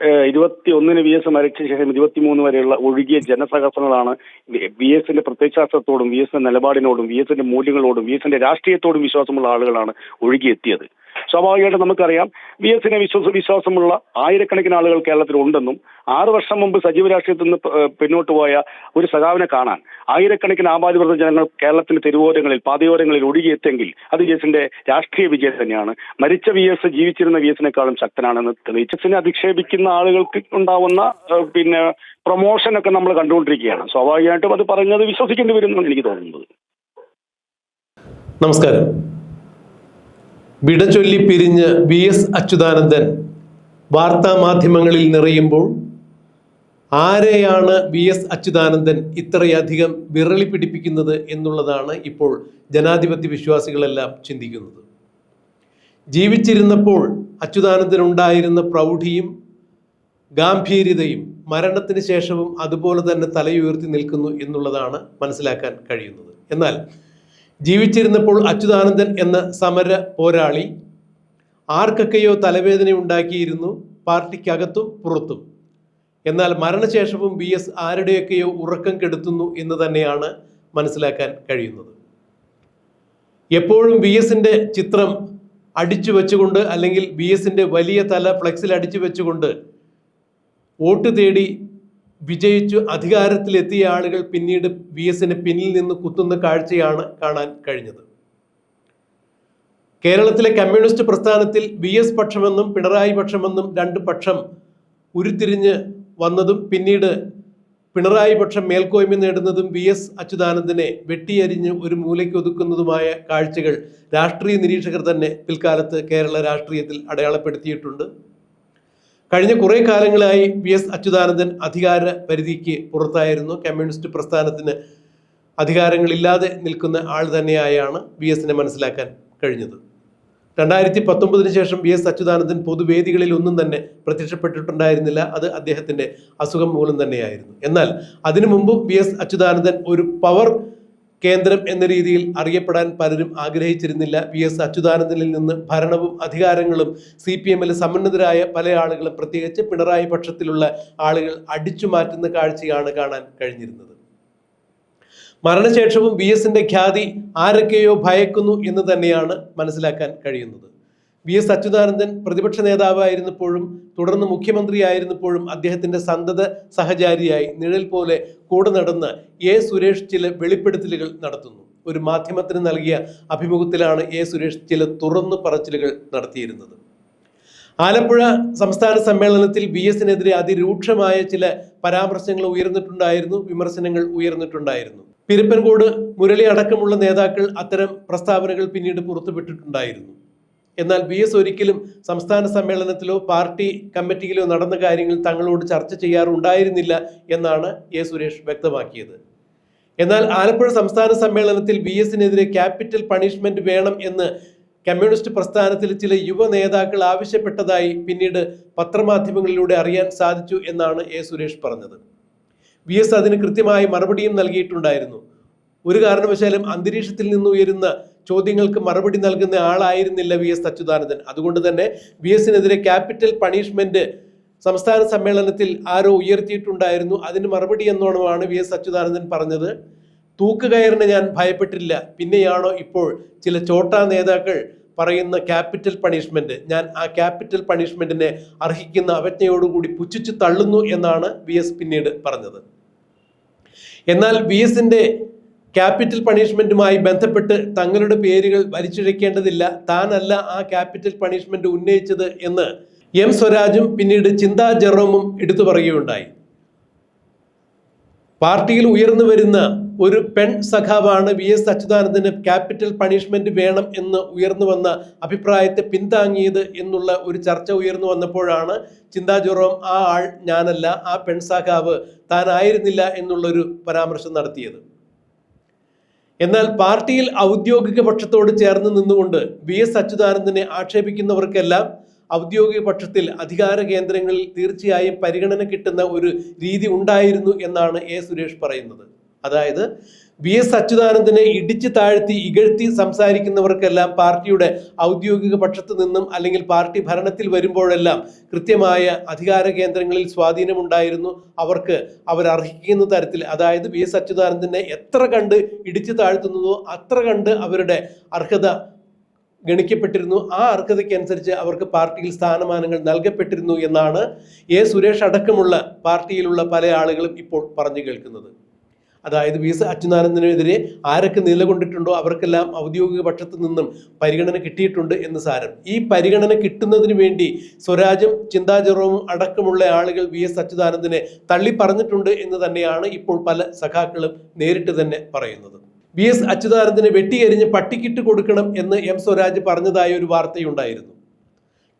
ഇരുപത്തി ഒന്നിന് V S മരിച്ച ശേഷം ഇരുപത്തിമൂന്ന് വരെയുള്ള ഒഴുകിയ ജനസഹസ്രങ്ങളാണ് വി എസിന്റെ പ്രത്യയശാസ്ത്രത്തോടും വി എസിന്റെ നിലപാടിനോടും വി എസിന്റെ മൂല്യങ്ങളോടും വി എസിന്റെ രാഷ്ട്രീയത്തോടും വിശ്വാസമുള്ള ആളുകളാണ് ഒഴുകിയെത്തിയത്. സ്വാഭാവികമായിട്ടും നമുക്കറിയാം വി എസിനെ വിശ്വാസ വിശ്വാസമുള്ള ആയിരക്കണക്കിന് ആളുകൾ കേരളത്തിൽ ഉണ്ടെന്നും ആറ് വർഷം മുമ്പ് സജീവ രാഷ്ട്രീയത്തിൽ നിന്ന് പിന്നോട്ട് പോയ ഒരു സഖാവിനെ കാണാൻ ആയിരക്കണക്കിന് ആബാധിവൃത ജനങ്ങൾ കേരളത്തിന്റെ തെരുവോരങ്ങളിൽ പാതയോരങ്ങളിൽ ഒഴുകിയെത്തെങ്കിൽ അത് വി എസിന്റെ രാഷ്ട്രീയ വിജയം തന്നെയാണ്. മരിച്ച വി എസ് ജീവിച്ചിരുന്ന വി എസിനേക്കാളും ശക്തനാണെന്ന് തെളിയിച്ചതിനെ അധിക്ഷേപിക്കുന്ന ആളുകൾക്ക് ഉണ്ടാവുന്ന പിന്നെ പ്രൊമോഷൻ ഒക്കെ നമ്മൾ കണ്ടുകൊണ്ടിരിക്കുകയാണ്. സ്വാഭാവികമായിട്ടും അത് പറഞ്ഞത് വിശ്വസിക്കേണ്ടി വരും എന്നാണ് എനിക്ക് തോന്നുന്നത്. നമസ്കാരം. വിട ചൊല്ലി പിരിഞ്ഞ് വി എസ് അച്യുതാനന്ദൻ വാർത്താ മാധ്യമങ്ങളിൽ നിറയുമ്പോൾ ആരെയാണ് വി എസ് അച്യുതാനന്ദൻ ഇത്രയധികം വിരളി പിടിപ്പിക്കുന്നത് എന്നുള്ളതാണ് ഇപ്പോൾ ജനാധിപത്യ വിശ്വാസികളെല്ലാം ചിന്തിക്കുന്നത്. ജീവിച്ചിരുന്നപ്പോൾ അച്യുതാനന്ദൻ ഉണ്ടായിരുന്ന പ്രൗഢിയും ഗാംഭീര്യതയും മരണത്തിന് ശേഷവും അതുപോലെ തന്നെ തലയുയർത്തി നിൽക്കുന്നു എന്നുള്ളതാണ് മനസ്സിലാക്കാൻ കഴിയുന്നത്. എന്നാൽ ജീവിച്ചിരുന്നപ്പോൾ അച്യുതാനന്ദൻ എന്ന സമര പോരാളി ആർക്കൊക്കെയോ തലവേദന ഉണ്ടാക്കിയിരുന്നു പാർട്ടിക്കകത്തും പുറത്തും. എന്നാൽ മരണശേഷവും ബി എസ് ആരുടെയൊക്കെയോ ഉറക്കം കെടുത്തുന്നു എന്ന് തന്നെയാണ് മനസ്സിലാക്കാൻ കഴിയുന്നത്. എപ്പോഴും ബി എസിന്റെ ചിത്രം അടിച്ചു വെച്ചുകൊണ്ട് അല്ലെങ്കിൽ ബി എസിന്റെ വലിയ തല ഫ്ലെക്സിൽ അടിച്ചു വെച്ചുകൊണ്ട് വോട്ട് തേടി വിജയിച്ചു അധികാരത്തിലെത്തിയ ആളുകൾ പിന്നീട് വി എസിന് പിന്നിൽ നിന്ന് കുത്തുന്ന കാഴ്ചയാണ് കാണാൻ കഴിഞ്ഞത്. കേരളത്തിലെ കമ്മ്യൂണിസ്റ്റ് പ്രസ്ഥാനത്തിൽ വി എസ് പക്ഷമെന്നും പിണറായി പക്ഷമെന്നും രണ്ട് പക്ഷം ഉരുത്തിരിഞ്ഞ് വന്നതും പിന്നീട് പിണറായി പക്ഷം മേൽക്കോയ്മ നേടുന്നതും വി എസ് അച്യുതാനന്ദനെ വെട്ടിയരിഞ്ഞ് ഒരു മൂലയ്ക്ക് ഒതുക്കുന്നതുമായ കാഴ്ചകൾ രാഷ്ട്രീയ നിരീക്ഷകർ തന്നെ പിൽക്കാലത്ത് കേരള രാഷ്ട്രീയത്തിൽ അടയാളപ്പെടുത്തിയിട്ടുണ്ട്. കഴിഞ്ഞ കുറേ കാലങ്ങളായി വി എസ് അച്യുതാനന്ദൻ അധികാര പരിധിക്ക് പുറത്തായിരുന്നു. കമ്മ്യൂണിസ്റ്റ് പ്രസ്ഥാനത്തിന് അധികാരങ്ങളില്ലാതെ നിൽക്കുന്ന ആൾ തന്നെയായാണ് വി എസിനെ മനസ്സിലാക്കാൻ കഴിഞ്ഞത്. രണ്ടായിരത്തി പത്തൊമ്പതിന് ശേഷം വി എസ് അച്യുതാനന്ദൻ പൊതുവേദികളിൽ ഒന്നും തന്നെ പ്രത്യക്ഷപ്പെട്ടിട്ടുണ്ടായിരുന്നില്ല. അത് അദ്ദേഹത്തിന്റെ അസുഖം മൂലം തന്നെയായിരുന്നു. എന്നാൽ അതിനു മുമ്പും വി എസ് അച്യുതാനന്ദൻ ഒരു പവർ കേന്ദ്രം എന്ന രീതിയിൽ അറിയപ്പെടാൻ പലരും ആഗ്രഹിച്ചിരുന്നില്ല. വി എസ് അച്യുതാനന്ദനിൽ നിന്ന് ഭരണവും അധികാരങ്ങളും സി പി എമ്മിൽ സമ്മന്നതരായ പല ആളുകളും പ്രത്യേകിച്ച് പിണറായി പക്ഷത്തിലുള്ള ആളുകൾ അടിച്ചു മാറ്റുന്ന കാഴ്ചയാണ് കാണാൻ കഴിഞ്ഞിരുന്നത്. മരണശേഷവും വി എസിന്റെ ഖ്യാതി ആരൊക്കെയോ ഭയക്കുന്നു എന്ന് തന്നെയാണ് മനസ്സിലാക്കാൻ കഴിയുന്നത്. വി എസ് അച്യുതാനന്ദൻ പ്രതിപക്ഷ നേതാവായിരുന്നപ്പോഴും തുടർന്ന് മുഖ്യമന്ത്രിയായിരുന്നപ്പോഴും അദ്ദേഹത്തിന്റെ സന്തത സഹചാരിയായി നിഴൽ പോലെ കൂടെ നടന്ന് എ സുരേഷ് ചില വെളിപ്പെടുത്തലുകൾ നടത്തുന്നു. ഒരു മാധ്യമത്തിന് നൽകിയ അഭിമുഖത്തിലാണ് എ സുരേഷ് ചില തുറന്നു പറച്ചിലുകൾ നടത്തിയിരുന്നത്. ആലപ്പുഴ സംസ്ഥാന സമ്മേളനത്തിൽ ബി എസിനെതിരെ അതിരൂക്ഷമായ ചില പരാമർശങ്ങൾ ഉയർന്നിട്ടുണ്ടായിരുന്നു വിമർശനങ്ങൾ ഉയർന്നിട്ടുണ്ടായിരുന്നു. പിരപ്പൻകോട് മുരളി അടക്കമുള്ള നേതാക്കൾ അത്തരം പ്രസ്താവനകൾ പിന്നീട് പുറത്തുവിട്ടിട്ടുണ്ടായിരുന്നു. എന്നാൽ ബി എസ് ഒരിക്കലും സംസ്ഥാന സമ്മേളനത്തിലോ പാർട്ടി കമ്മിറ്റിയിലോ നടന്ന കാര്യങ്ങൾ തങ്ങളോട് ചർച്ച ചെയ്യാറുണ്ടായിരുന്നില്ല എന്നാണ് എ സുരേഷ് വ്യക്തമാക്കിയത്. എന്നാൽ ആലപ്പുഴ സംസ്ഥാന സമ്മേളനത്തിൽ ബി എസിനെതിരെ ക്യാപിറ്റൽ പണിഷ്മെന്റ് വേണം എന്ന് കമ്മ്യൂണിസ്റ്റ് പ്രസ്ഥാനത്തിലെ ചില യുവ നേതാക്കൾ ആവശ്യപ്പെട്ടതായി പിന്നീട് പത്രമാധ്യമങ്ങളിലൂടെ അറിയാൻ സാധിച്ചു എന്നാണ് എ സുരേഷ് പറഞ്ഞത്. വി എസ് അതിന് കൃത്യമായ മറുപടിയും നൽകിയിട്ടുണ്ടായിരുന്നു. ഒരു കാരണവശാലും അന്തരീക്ഷത്തിൽ നിന്ന് ഉയരുന്ന ചോദ്യങ്ങൾക്ക് മറുപടി നൽകുന്ന ആളായിരുന്നില്ല വി എസ് അച്യുതാനന്ദൻ. അതുകൊണ്ട് തന്നെ വി എസിനെതിരെ ക്യാപിറ്റൽ പണിഷ്മെന്റ് സംസ്ഥാന സമ്മേളനത്തിൽ ആരോ ഉയർത്തിയിട്ടുണ്ടായിരുന്നു. അതിന് മറുപടി എന്നോണമാണ് വി എസ് അച്യുതാനന്ദൻ പറഞ്ഞത്. തൂക്കുകയറിന് ഞാൻ ഭയപ്പെട്ടില്ല. പിന്നെയാണോ ഇപ്പോൾ ചില ചോട്ടാ നേതാക്കൾ പറയുന്ന ക്യാപിറ്റൽ പണിഷ്മെന്റ്? ഞാൻ ആ ക്യാപിറ്റൽ പണിഷ്മെന്റിനെ അർഹിക്കുന്ന അവജ്ഞയോടുകൂടി പുച്ഛിച്ചു തള്ളുന്നു എന്നാണ് വി എസ് പിന്നീട് പറഞ്ഞത്. എന്നാൽ വി എസിന്റെ ക്യാപിറ്റൽ പണിഷ്മെന്റുമായി ബന്ധപ്പെട്ട് തങ്ങളുടെ പേരുകൾ വലിച്ചിഴക്കേണ്ടതില്ല. താനല്ല ആ ക്യാപിറ്റൽ പണിഷ്മെന്റ് ഉന്നയിച്ചത് എന്ന് എം സ്വരാജും പിന്നീട് ചിന്താ ജെറോമും എടുത്തു പറയുകയുണ്ടായി. പാർട്ടിയിൽ ഉയർന്നു വരുന്ന ഒരു പെൺ സഖാവാണ് വി എസ് അച്യുതാനന്ദന് ക്യാപിറ്റൽ പണിഷ്മെന്റ് വേണം എന്ന് ഉയർന്നു വന്ന അഭിപ്രായത്തെ പിന്താങ്ങിയത് എന്നുള്ള ഒരു ചർച്ച ഉയർന്നു വന്നപ്പോഴാണ് ചിന്താ ജെറോം ആ ആൾ ഞാനല്ല ആ പെൺ സഖാവ് താനായിരുന്നില്ല എന്നുള്ളൊരു പരാമർശം നടത്തിയത്. എന്നാൽ പാർട്ടിയിൽ ഔദ്യോഗിക പക്ഷത്തോട് ചേർന്ന് നിന്നുകൊണ്ട് വി എസ് അച്യുതാനന്ദനെ ആക്ഷേപിക്കുന്നവർക്കെല്ലാം ഔദ്യോഗിക പക്ഷത്തിൽ അധികാര കേന്ദ്രങ്ങളിൽ തീർച്ചയായും പരിഗണന കിട്ടുന്ന ഒരു രീതി ഉണ്ടായിരുന്നു എന്നാണ് എ സുരേഷ് പറയുന്നത്. അതായത് വി എസ് അച്യുതാനന്ദനെ ഇടിച്ചു താഴ്ത്തി ഇകഴ്ത്തി സംസാരിക്കുന്നവർക്കെല്ലാം പാർട്ടിയുടെ ഔദ്യോഗിക പക്ഷത്തു നിന്നും അല്ലെങ്കിൽ പാർട്ടി ഭരണത്തിൽ വരുമ്പോഴെല്ലാം കൃത്യമായ അധികാര കേന്ദ്രങ്ങളിൽ സ്വാധീനമുണ്ടായിരുന്നു. അവർക്ക് അവരർഹിക്കുന്ന തരത്തിൽ അതായത് വി എസ് അച്യുതാനന്ദനെ എത്ര കണ്ട് ഇടിച്ചു താഴ്ത്തുന്നതോ അത്ര കണ്ട് അവരുടെ അർഹത ഗണിക്കപ്പെട്ടിരുന്നു. ആ അർഹതയ്ക്കനുസരിച്ച് അവർക്ക് പാർട്ടിയിൽ സ്ഥാനമാനങ്ങൾ നൽകപ്പെട്ടിരുന്നു എന്നാണ് എ സുരേഷ് അടക്കമുള്ള പാർട്ടിയിലുള്ള പല ആളുകളും ഇപ്പോൾ പറഞ്ഞു കേൾക്കുന്നത്. അതായത് വി എസ് അച്യുതാനന്ദനെതിരെ ആരൊക്കെ നിലകൊണ്ടിട്ടുണ്ടോ അവർക്കെല്ലാം ഔദ്യോഗിക പക്ഷത്തു നിന്നും പരിഗണന കിട്ടിയിട്ടുണ്ട് എന്ന് സാരം. ഈ പരിഗണന കിട്ടുന്നതിന് വേണ്ടി സ്വരാജും ചിന്താ അടക്കമുള്ള ആളുകൾ വി എസ് അച്യുതാനന്ദനെ തള്ളി പറഞ്ഞിട്ടുണ്ട് എന്ന് തന്നെയാണ് ഇപ്പോൾ പല സഖാക്കളും നേരിട്ട് തന്നെ പറയുന്നത്. വി എസ് അച്യുതാനന്ദനെ വെട്ടിയെരിഞ്ഞ് പട്ടിക്കിട്ട് കൊടുക്കണം എന്ന് എം സ്വരാജ് പറഞ്ഞതായ ഒരു വാർത്തയുണ്ടായിരുന്നു.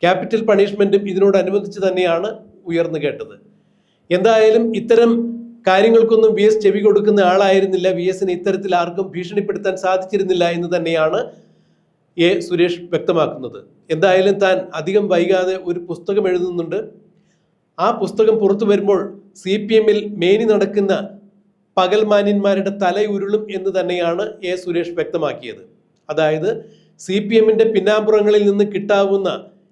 ക്യാപിറ്റൽ പണിഷ്മെന്റും ഇതിനോടനുബന്ധിച്ച് തന്നെയാണ് ഉയർന്നു കേട്ടത്. എന്തായാലും ഇത്തരം കാര്യങ്ങൾക്കൊന്നും വി എസ് ചെവി കൊടുക്കുന്ന ആളായിരുന്നില്ല. വി എസിന് ഇത്തരത്തിൽ ആർക്കും ഭീഷണിപ്പെടുത്താൻ സാധിച്ചിരുന്നില്ല എന്ന് തന്നെയാണ് എ സുരേഷ് വ്യക്തമാക്കുന്നത്. എന്തായാലും താൻ അധികം വൈകാതെ ഒരു പുസ്തകം എഴുതുന്നുണ്ട്. ആ പുസ്തകം പുറത്തു വരുമ്പോൾ സി പി എമ്മിൽ മേനി നടക്കുന്ന പകൽമാന്യന്മാരുടെ തലയുരുളും എന്ന് തന്നെയാണ് എ സുരേഷ് വ്യക്തമാക്കിയത്. അതായത് സി പി എമ്മിന്റെ പിന്നാമ്പുറങ്ങളിൽ നിന്ന് കിട്ടാവുന്ന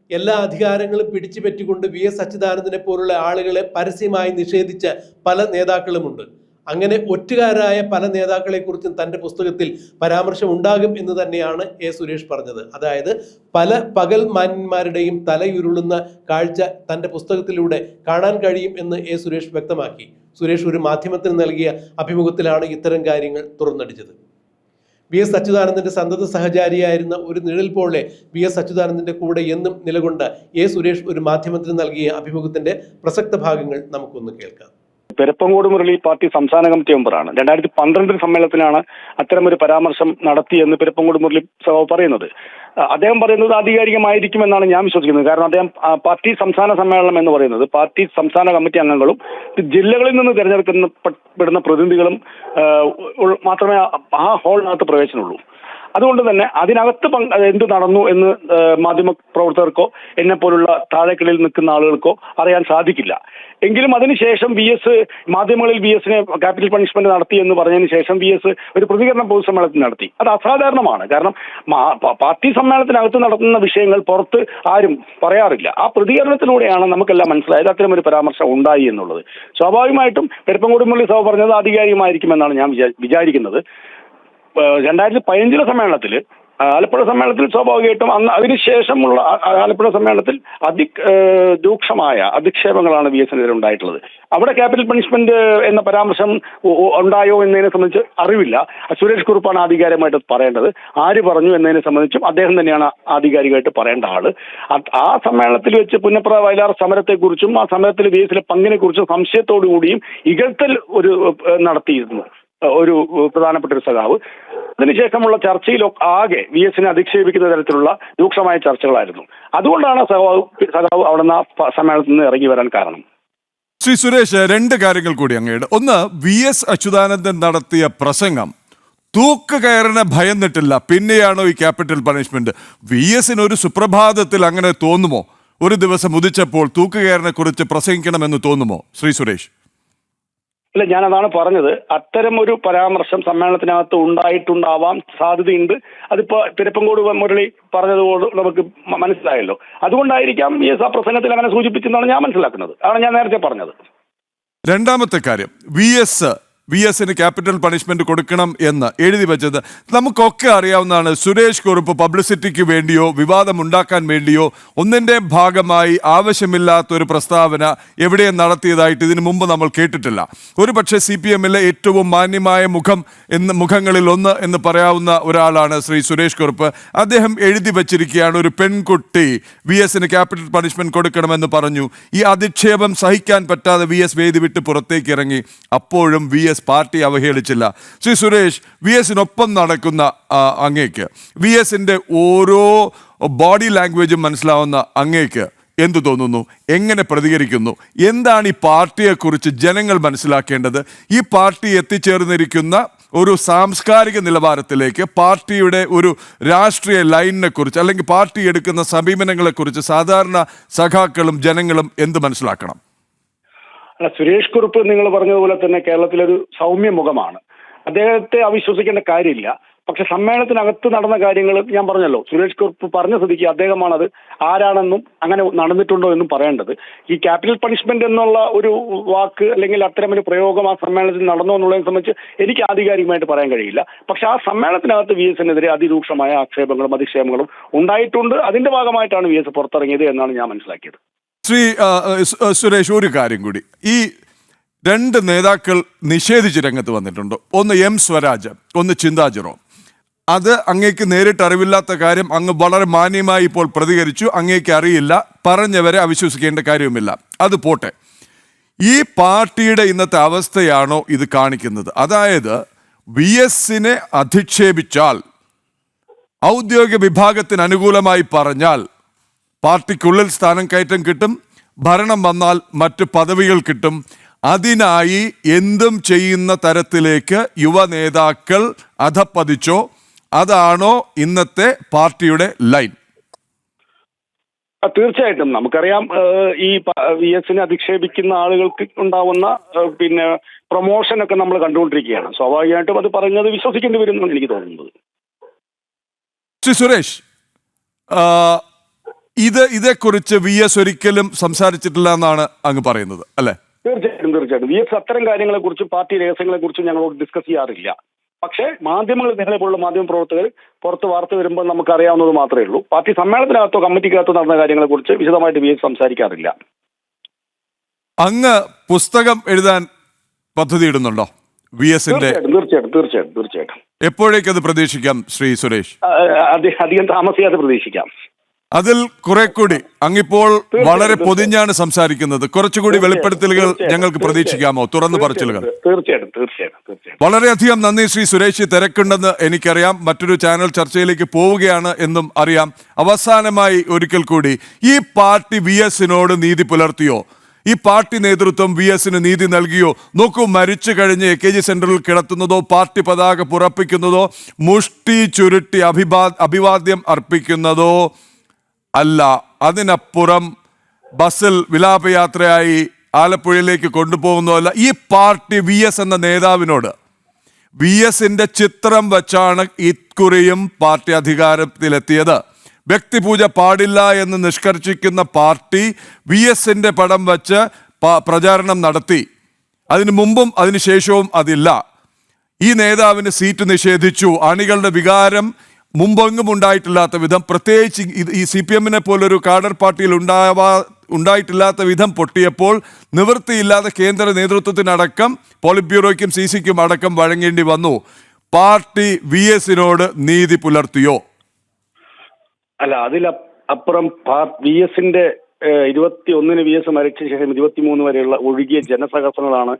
എല്ലാ അധികാരങ്ങളും പിടിച്ചു പറ്റിക്കൊണ്ട് വി എസ് അച്യുതാനന്ദനെ പോലുള്ള ആളുകളെ പരസ്യമായി നിഷേധിച്ച പല നേതാക്കളുമുണ്ട്. അങ്ങനെ ഒറ്റുകാരായ പല നേതാക്കളെ കുറിച്ചും തന്റെ പുസ്തകത്തിൽ പരാമർശം ഉണ്ടാകും എന്ന് തന്നെയാണ് എ സുരേഷ് പറഞ്ഞത്. അതായത് പല പകൽ മാന്യന്മാരുടെയും തലയുരുളുന്ന കാഴ്ച തന്റെ പുസ്തകത്തിലൂടെ കാണാൻ കഴിയും എന്ന് എ സുരേഷ് വ്യക്തമാക്കി. സുരേഷ് ഒരു മാധ്യമത്തിന് നൽകിയ അഭിമുഖത്തിലാണ് ഇത്തരം കാര്യങ്ങൾ തുറന്നടിച്ചത്. വി എസ് അച്യുതാനന്ദന്റെ സന്തത സഹചാരിയായിരുന്ന ഒരു നിഴൽ പോലെ വി എസ് അച്യുതാനന്ദന്റെ കൂടെ എന്നും നിലകൊണ്ട് എ സുരേഷ് ഒരു മാധ്യമത്തിന് നൽകിയ അഭിമുഖത്തിന്റെ പ്രസക്ത ഭാഗങ്ങൾ നമുക്കൊന്ന് കേൾക്കാം. പെരപ്പങ്കോട് മുരളി പാർട്ടി സംസ്ഥാന കമ്മിറ്റി മെമ്പറാണ്. രണ്ടായിരത്തി പന്ത്രണ്ടിൽ സമ്മേളനത്തിലാണ് അത്തരമൊരു പരാമർശം നടത്തിയെന്ന് പെരപ്പങ്കോട് മുരളി സഭ പറയുന്നത്. അദ്ദേഹം പറയുന്നത് ആധികാരികമായിരിക്കുമെന്നാണ് ഞാൻ വിശ്വസിക്കുന്നത്. കാരണം അദ്ദേഹം പാർട്ടി സംസ്ഥാന സമ്മേളനം എന്ന് പറയുന്നത് പാർട്ടി സംസ്ഥാന കമ്മിറ്റി അംഗങ്ങളും ജില്ലകളിൽ നിന്ന് തിരഞ്ഞെടുക്കുന്ന പെ- പെടുന്ന പ്രതിനിധികളും മാത്രമേ ആ ഹാളിനകത്ത് പ്രവേശനമുള്ളൂ. അതുകൊണ്ട് തന്നെ അതിനകത്ത് എന്ത് നടന്നു എന്ന് മാധ്യമ പ്രവർത്തകർക്കോ എന്നെ പോലുള്ള താഴെക്കിടയിൽ നിൽക്കുന്ന ആളുകൾക്കോ അറിയാൻ സാധിക്കില്ല. എങ്കിലും അതിനുശേഷം വി എസ് മാധ്യമങ്ങളിൽ വി എസിനെ ക്യാപിറ്റൽ പണിഷ്മെന്റ് നടത്തി എന്ന് പറഞ്ഞതിന് ശേഷം വി എസ് ഒരു പ്രതികരണ പൊതുസമ്മേളനത്തിൽ നടത്തി. അത് അസാധാരണമാണ്. കാരണം പാർട്ടി സമ്മേളനത്തിനകത്ത് നടത്തുന്ന വിഷയങ്ങൾ പുറത്ത് ആരും പറയാറില്ല. ആ പ്രതികരണത്തിലൂടെയാണ് നമുക്കെല്ലാം മനസ്സിലായത് അത്തരം ഒരു പരാമർശം ഉണ്ടായി എന്നുള്ളത്. സ്വാഭാവികമായിട്ടും പെരുപ്പങ്കോട് മുരളി സഭ പറഞ്ഞത് ആധികാരികമായിരിക്കുമെന്നാണ് ഞാൻ വിചാ- വിചാരിക്കുന്നത്. രണ്ടായിരത്തി പതിനഞ്ചിലെ സമ്മേളനത്തിൽ ആലപ്പുഴ സമ്മേളനത്തിൽ സ്വാഭാവികമായിട്ടും അന്ന് അതിനുശേഷമുള്ള ആലപ്പുഴ സമ്മേളനത്തിൽ അതി രൂക്ഷമായ അധിക്ഷേപങ്ങളാണ് വി എസിനെതിരെ ഉണ്ടായിട്ടുള്ളത്. അവിടെ ക്യാപിറ്റൽ പണിഷ്മെന്റ് എന്ന പരാമർശം ഉണ്ടായോ എന്നതിനെ സംബന്ധിച്ച് അറിവില്ല. സുരേഷ് കുറുപ്പാണ് ആധികാരികമായിട്ട് പറയേണ്ടത്. ആര് പറഞ്ഞു എന്നതിനെ സംബന്ധിച്ചും അദ്ദേഹം തന്നെയാണ് ആധികാരികമായിട്ട് പറയേണ്ട ആൾ. ആ സമ്മേളനത്തിൽ വെച്ച് പുന്നപ്ര വയലാർ സമരത്തെക്കുറിച്ചും ആ സമരത്തിൽ വി എസിലെ പങ്കിനെ കുറിച്ചും സംശയത്തോടു കൂടിയും ഇകഴ്ത്തൽ ഒരു നടത്തിയിരുന്നു. ഒരു പ്രധാനപ്പെട്ട ഒരു സഖാവ്. അതിനുശേഷമുള്ള ചർച്ചയിലൊക്കെ ആകെ വി എസിനെ അധിക്ഷേപിക്കുന്ന തരത്തിലുള്ള രൂക്ഷമായ ചർച്ചകളായിരുന്നു. അതുകൊണ്ടാണ് സഖാവ് സഖാവ് ആ സമ്മേളനത്തിൽ നിന്ന് ഇറങ്ങി വരാൻ കാരണം. ശ്രീ സുരേഷ് രണ്ട് കാര്യങ്ങൾ കൂടി അങ്ങയുടെ. ഒന്ന് വി എസ് അച്യുതാനന്ദൻ നടത്തിയ പ്രസംഗം. തൂക്ക് കയറിനെ ഭയന്നിട്ടില്ല. പിന്നെയാണോ ഈ ക്യാപിറ്റൽ പണിഷ്മെന്റ്? വി എസിന് ഒരു സുപ്രഭാതത്തിൽ അങ്ങനെ തോന്നുമോ? ഒരു ദിവസം ഉദിച്ചപ്പോൾ തൂക്കുകയറിനെ കുറിച്ച് പ്രസംഗിക്കണമെന്ന് തോന്നുമോ? ശ്രീ സുരേഷ്. അല്ല ഞാൻ അതാണ് പറഞ്ഞത്. അത്തരം ഒരു പരാമർശം സമ്മേളനത്തിനകത്ത് ഉണ്ടായിട്ടുണ്ടാവാം സാധ്യതയുണ്ട്. അതിപ്പോ പിരപ്പങ്കോട് മുരളി പറഞ്ഞതുകൊണ്ട് നമുക്ക് മനസ്സിലായല്ലോ. അതുകൊണ്ടായിരിക്കാം ഈ പ്രസംഗത്തിൽ അങ്ങനെ സൂചിപ്പിച്ചെന്നാണ് ഞാൻ മനസ്സിലാക്കുന്നത്. അതാണ് ഞാൻ നേരത്തെ പറഞ്ഞത്. രണ്ടാമത്തെ കാര്യം. വി എസ് വി എസിന് ക്യാപിറ്റൽ പണിഷ്മെന്റ് കൊടുക്കണം എന്ന് എഴുതി വെച്ചത്. നമുക്കൊക്കെ അറിയാവുന്നതാണ് സുരേഷ് കുറുപ്പ് പബ്ലിസിറ്റിക്ക് വേണ്ടിയോ വിവാദം ഉണ്ടാക്കാൻ വേണ്ടിയോ ഒന്നിന്റെ ഭാഗമായി ആവശ്യമില്ലാത്ത ഒരു പ്രസ്താവന എവിടെയും നടത്തിയതായിട്ട് ഇതിനു മുമ്പ് നമ്മൾ കേട്ടിട്ടില്ല. ഒരു പക്ഷേ സി പി എമ്മിലെ ഏറ്റവും മാന്യമായ മുഖം എന്ന് മുഖങ്ങളിൽ ഒന്ന് എന്ന് പറയാവുന്ന ഒരാളാണ് ശ്രീ സുരേഷ് കുറുപ്പ്. അദ്ദേഹം എഴുതി വച്ചിരിക്കുകയാണ് ഒരു പെൺകുട്ടി വി എസിന് ക്യാപിറ്റൽ പണിഷ്മെന്റ് കൊടുക്കണമെന്ന് പറഞ്ഞു. ഈ അധിക്ഷേപം സഹിക്കാൻ പറ്റാതെ വി എസ് വേദി വിട്ട് പുറത്തേക്ക് ഇറങ്ങി. അപ്പോഴും വി എസ് പാർട്ടി അവഹേളിച്ചില്ല. ശ്രീ സുരേഷ് വി എസിനൊപ്പം നടക്കുന്ന അങ്ങേക്ക്. വി എസിന്റെ ഓരോ ബോഡി ലാംഗ്വേജും മനസ്സിലാവുന്ന അങ്ങേക്ക് എന്തു തോന്നുന്നു? എങ്ങനെ പ്രതികരിക്കുന്നു? എന്താണ് ഈ പാർട്ടിയെക്കുറിച്ച് ജനങ്ങൾ മനസ്സിലാക്കേണ്ടത്? ഈ പാർട്ടി എത്തിച്ചേർന്നിരിക്കുന്ന ഒരു സാംസ്കാരിക നിലവാരത്തിലേക്ക് പാർട്ടിയുടെ ഒരു രാഷ്ട്രീയ ലൈനിനെ കുറിച്ച് അല്ലെങ്കിൽ പാർട്ടി എടുക്കുന്ന സമീപനങ്ങളെക്കുറിച്ച് സാധാരണ സഖാക്കളും ജനങ്ങളും എന്ത് മനസ്സിലാക്കണം? അല്ല സുരേഷ് കുറുപ്പ് നിങ്ങൾ പറഞ്ഞതുപോലെ തന്നെ കേരളത്തിലൊരു സൗമ്യ മുഖമാണ് അദ്ദേഹത്തെ അവിശ്വസിക്കേണ്ട കാര്യമില്ല. പക്ഷെ സമ്മേളനത്തിനകത്ത് നടന്ന കാര്യങ്ങൾ ഞാൻ പറഞ്ഞല്ലോ. സുരേഷ് കുറുപ്പ് പറഞ്ഞ സ്ഥിതിക്ക് അദ്ദേഹമാണത് ആരാണെന്നും അങ്ങനെ നടന്നിട്ടുണ്ടോ എന്നും പറയേണ്ടത്. ഈ ക്യാപിറ്റൽ പണിഷ്മെന്റ് എന്നുള്ള ഒരു വാക്ക് അല്ലെങ്കിൽ അത്തരമൊരു പ്രയോഗം ആ സമ്മേളനത്തിൽ നടന്നു എന്നുള്ളതിനെ സംബന്ധിച്ച് എനിക്ക് ആധികാരികമായിട്ട് പറയാൻ കഴിയില്ല. പക്ഷെ ആ സമ്മേളനത്തിനകത്ത് വി എസിനെതിരെ അതിരൂക്ഷമായ ആക്ഷേപങ്ങളും അധിക്ഷേപങ്ങളും ഉണ്ടായിട്ടുണ്ട്. അതിന്റെ ഭാഗമായിട്ടാണ് വി എസ് പുറത്തിറങ്ങിയത് എന്നാണ് ഞാൻ മനസ്സിലാക്കിയത്. ശ്രീ സുരേഷ് ഒരു കാര്യം കൂടി. ഈ രണ്ട് നേതാക്കൾ നിഷേധിച്ച് രംഗത്ത് വന്നിട്ടുണ്ട്. ഒന്ന് എം സ്വരാജ് ഒന്ന് ചിന്താജിറോ. അത് അങ്ങേക്ക് നേരിട്ട് അറിവില്ലാത്ത കാര്യം അങ്ങ് വളരെ മാന്യമായി ഇപ്പോൾ പ്രതികരിച്ചു. അങ്ങേക്ക് അറിയില്ല. പറഞ്ഞവരെ അവിശ്വസിക്കേണ്ട കാര്യവുമില്ല. അത് പോട്ടെ. ഈ പാർട്ടിയുടെ ഇന്നത്തെ അവസ്ഥയാണോ ഇത് കാണിക്കുന്നത്? അതായത് വി എസിനെ അധിക്ഷേപിച്ചാൽ ഔദ്യോഗിക വിഭാഗത്തിന് അനുകൂലമായി പറഞ്ഞാൽ പാർട്ടിക്കുള്ളിൽ സ്ഥാനം കയറ്റം കിട്ടും ഭരണം വന്നാൽ മറ്റ് പദവികൾ കിട്ടും. അതിനായി എന്തും ചെയ്യുന്ന തരത്തിലേക്ക് യുവ നേതാക്കൾ അധപ്പതിച്ചോ അതാണോ ഇന്നത്തെ പാർട്ടിയുടെ ലൈൻ? തീർച്ചയായിട്ടും. നമുക്കറിയാം ഈ വി എസിനെ അധിക്ഷേപിക്കുന്ന ആളുകൾക്ക് ഉണ്ടാവുന്ന പിന്നെ പ്രൊമോഷൻ ഒക്കെ നമ്മൾ കണ്ടുകൊണ്ടിരിക്കുകയാണ്. സ്വാഭാവികമായിട്ടും അത് പറഞ്ഞത് വിശ്വസിക്കേണ്ടി വരും എന്നാണ് എനിക്ക് തോന്നുന്നത്. ശ്രീ സുരേഷ് ഇത് ഇതേക്കുറിച്ച് വി എസ് ഒരിക്കലും സംസാരിച്ചിട്ടില്ല എന്നാണ് അങ്ങ് പറയുന്നത് അല്ലെ? തീർച്ചയായിട്ടും തീർച്ചയായിട്ടും. വി എസ് അത്തരം കാര്യങ്ങളെ കുറിച്ചും പാർട്ടി രഹസ്യങ്ങളെ കുറിച്ചും ഞങ്ങളോട് ഡിസ്കസ് ചെയ്യാറില്ല. പക്ഷേ മാധ്യമങ്ങൾ നിങ്ങളെ പോലുള്ള മാധ്യമ പ്രവർത്തകർ പുറത്ത് വാർത്ത വരുമ്പോൾ നമുക്ക് അറിയാവുന്നത് മാത്രമേ ഉള്ളൂ. പാർട്ടി സമ്മേളനത്തിനകത്തോ കമ്മിറ്റിക്കകത്തോ നടന്ന കാര്യങ്ങളെ കുറിച്ച് വിശദമായിട്ട് വി എസ് സംസാരിക്കാറില്ല. അങ്ങ് പുസ്തകം എഴുതാൻ പദ്ധതി ഇടുന്നുണ്ടോ? വി എസിന്റെ തീർച്ചയായിട്ടും തീർച്ചയായിട്ടും തീർച്ചയായിട്ടും എപ്പോഴേക്കത് പ്രതീക്ഷിക്കാം ശ്രീ സുരേഷ്? അധികം താമസിയാതെ പ്രതീക്ഷിക്കാം. അതിൽ കുറെ കൂടി. അങ്ങിപ്പോൾ വളരെ പൊതിഞ്ഞാണ് സംസാരിക്കുന്നത്. കുറച്ചുകൂടി വെളിപ്പെടുത്തലുകൾ ഞങ്ങൾക്ക് പ്രതീക്ഷിക്കാമോ? തുറന്നു പറച്ചിലുകൾ. തീർച്ചയായിട്ടും തീർച്ചയായിട്ടും തീർച്ചയായിട്ടും. വളരെയധികം നന്ദി ശ്രീ സുരേഷ്. തിരക്കുണ്ടെന്ന് എനിക്കറിയാം. മറ്റൊരു ചാനൽ ചർച്ചയിലേക്ക് പോവുകയാണ് എന്നും അറിയാം. അവസാനമായി ഒരിക്കൽ കൂടി ഈ പാർട്ടി വി എസിനോട് നീതി പുലർത്തിയോ? ഈ പാർട്ടി നേതൃത്വം വി എസിന് നീതി നൽകിയോ? നോക്കൂ മരിച്ചു കഴിഞ്ഞ് എ കെ ജി സെന്ററിൽ കിടത്തുന്നതോ പാർട്ടി പതാക പുറപ്പിക്കുന്നതോ മുഷ്ടി ചുരുട്ടി അഭിവാ അഭിവാദ്യം അർപ്പിക്കുന്നതോ അല്ല അതിനപ്പുറം ബസ്സിൽ വിലാപയാത്രയായി ആലപ്പുഴയിലേക്ക് കൊണ്ടുപോകുന്നതല്ല ഈ പാർട്ടി വി എസ് എന്ന നേതാവിനോട്. വി എസിന്റെ ചിത്രം വച്ചാണ് ഇക്കുറിയും പാർട്ടി അധികാരത്തിലെത്തിയത്. വ്യക്തിപൂജ പാടില്ല എന്ന് നിഷ്കർഷിക്കുന്ന പാർട്ടി വി എസിന്റെ പടം വച്ച് പ്രചാരണം നടത്തി. അതിനു മുമ്പും അതിനുശേഷവും അതില്ല. ഈ നേതാവിന് സീറ്റ് നിഷേധിച്ചു. അണികളുടെ വികാരം മുമ്പെങ്ങും ഉണ്ടായിട്ടില്ലാത്ത വിധം പ്രത്യേകിച്ച് ഈ സി പി എമ്മിനെ പോലൊരു കാഡർ പാർട്ടിയിൽ ഉണ്ടാവാ ഉണ്ടായിട്ടില്ലാത്ത വിധം പൊട്ടിയപ്പോൾ നിവൃത്തിയില്ലാത്ത കേന്ദ്ര നേതൃത്വത്തിനടക്കം പോളിറ്റ് ബ്യൂറോയ്ക്കും സി സിക്കും അടക്കം വഴങ്ങേണ്ടി വന്നു. പാർട്ടി വി എസിനോട് നീതി പുലർത്തിയോ? അല്ല അതിലപ്പുറം വി എസിന്റെ ഇരുപത്തി ഒന്നിന് വി എസ് മരിച്ച ശേഷം ഇരുപത്തിമൂന്ന് വരെയുള്ള ഒഴുകിയ ജനസഹസങ്ങളാണ്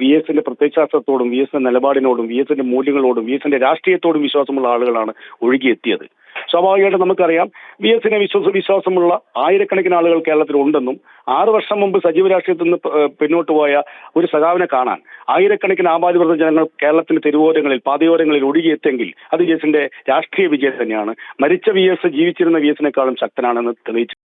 വി എസിന്റെ പ്രത്യയശാസ്ത്രത്തോടും വി എസിന്റെ നിലപാടിനോടും വി എസിന്റെ മൂല്യങ്ങളോടും വി എസിന്റെ രാഷ്ട്രീയത്തോടും വിശ്വാസമുള്ള ആളുകളാണ് ഒഴുകിയെത്തിയത്. സ്വാഭാവികമായിട്ടും നമുക്കറിയാം വി എസിനെ വിശ്വാസ വിശ്വാസമുള്ള ആയിരക്കണക്കിന് ആളുകൾ കേരളത്തിൽ ഉണ്ടെന്നും ആറു വർഷം മുമ്പ് സജീവ രാഷ്ട്രീയത്തിൽ നിന്ന് പിന്നോട്ട് പോയ ഒരു സഖാവിനെ കാണാൻ ആയിരക്കണക്കിന് ആപാതിവൃത ജനങ്ങൾ കേരളത്തിന്റെ തെരുവോരങ്ങളിൽ പാതയോരങ്ങളിൽ ഒഴുകിയെത്തെങ്കിൽ അത് വി എസിന്റെ രാഷ്ട്രീയ വിജയം തന്നെയാണ്. മരിച്ച വി എസ് ജീവിച്ചിരുന്ന വി എസിനേക്കാളും ശക്തനാണെന്ന് തെളിയിച്ചു.